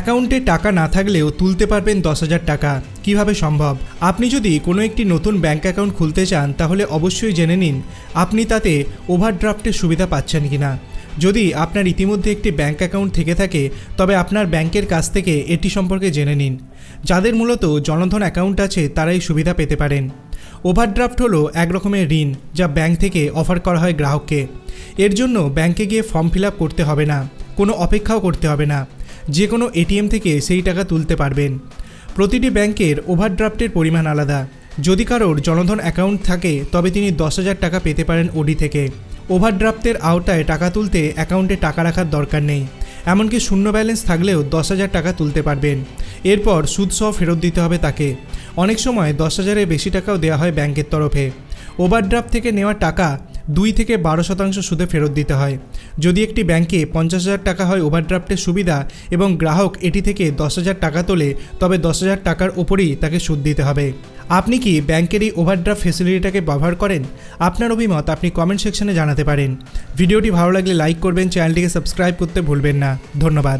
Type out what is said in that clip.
অ্যাকাউন্টে টাকা না থাকলেও তুলতে পারবেন দশ হাজার টাকা। কীভাবে সম্ভব? আপনি যদি কোনো একটি নতুন ব্যাঙ্ক অ্যাকাউন্ট খুলতে চান, তাহলে অবশ্যই জেনে নিন, আপনি তাতে ওভারড্রাফটের সুবিধা পাচ্ছেন কি না যদি আপনার ইতিমধ্যে একটি ব্যাঙ্ক অ্যাকাউন্ট থেকে থাকে, তবে আপনার ব্যাংকের কাছ থেকে এটি সম্পর্কে জেনে নিন। যাদের মূলত জনধন অ্যাকাউন্ট আছে, তারাই সুবিধা পেতে পারেন। ওভারড্রাফট হলো এক রকমের ঋণ, যা ব্যাংক থেকে অফার করা হয় গ্রাহককে। এর জন্য ব্যাংকে গিয়ে ফর্ম ফিল করতে হবে না, কোনো অপেক্ষাও করতে হবে না। যে কোনো এটিএম থেকে সেই টাকা তুলতে পারবেন। প্রতিটি ব্যাংকের ওভারড্রাফটের পরিমাণ আলাদা। যদি কারোর জনধন অ্যাকাউন্ট থাকে, তবে তিনি দশ হাজার টাকা পেতে পারেন ওডি থেকে। ওভারড্রাফটের আওতায় টাকা তুলতে অ্যাকাউন্টে টাকা রাখার দরকার নেই। এমনকি শূন্য ব্যালেন্স থাকলেও দশ হাজার টাকা তুলতে পারবেন। এরপর সুদসহ ফেরত দিতে হবে তাকে। অনেক সময় দশ হাজারের বেশি টাকাও দেওয়া হয় ব্যাংকের তরফে। ওভারড্রাফট থেকে নেওয়া টাকা দুই থেকে বারো শতাংশ সুদে ফেরত দিতে হয়। যদি একটি ব্যাংকে পঞ্চাশ হাজার টাকা হয় ওভারড্রাফটের সুবিধা এবং গ্রাহক এটি থেকে দশ হাজার টাকা তোলে, তবে দশ হাজার টাকার ওপরেই তাকে সুদ দিতে হবে। আপনি কি ব্যাংকের এই ওভারড্রাফট ফেসিলিটিটাকে ব্যবহার করেন? আপনার অভিমত আপনি কমেন্ট সেকশনে জানাতে পারেন। ভিডিওটি ভালো লাগলে লাইক করবেন চ্যানেলটিকে সাবস্ক্রাইব করতে ভুলবেন না। ধন্যবাদ।